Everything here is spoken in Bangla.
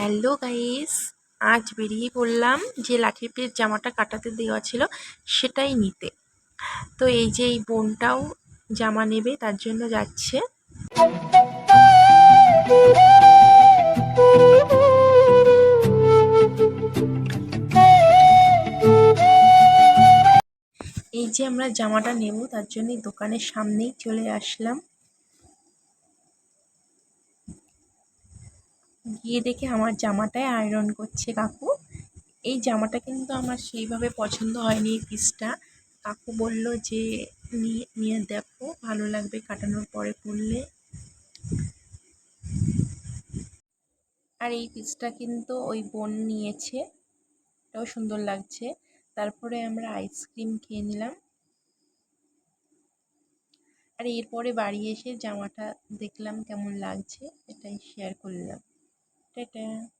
হ্যালো গাইস আজ বেরিয়ে পড়লাম যে লাঠির পেয়ের জামাটা কাটাতে দেওয়া ছিল সেটাই নিতে। তো এই যে এই বোনটাও জামা নেবে, তার জন্য যাচ্ছে। এই যে আমরা জামাটা নেব, তার জন্যই দোকানের সামনেই চলে আসলাম। গিয়ে দেখে আমার জামাটাই আয়রন করছে কাকু। এই জামাটা কিন্তু আমার সেইভাবে পছন্দ হয়নি এই পিসটা কাকু বলল যে, নিয়ে নিয়ে দেখো, ভালো লাগবে কাটানোর পরে পরলে। আর এই পিসটা কিন্তু ওই বোন নিয়েছে। এটাও সুন্দর লাগছে। তারপরে আমরা আইসক্রিম খেয়ে নিলাম। আর এরপরে বাড়ি এসে জামাটা দেখলাম কেমন লাগছে, এটাই শেয়ার করলাম। 对，对。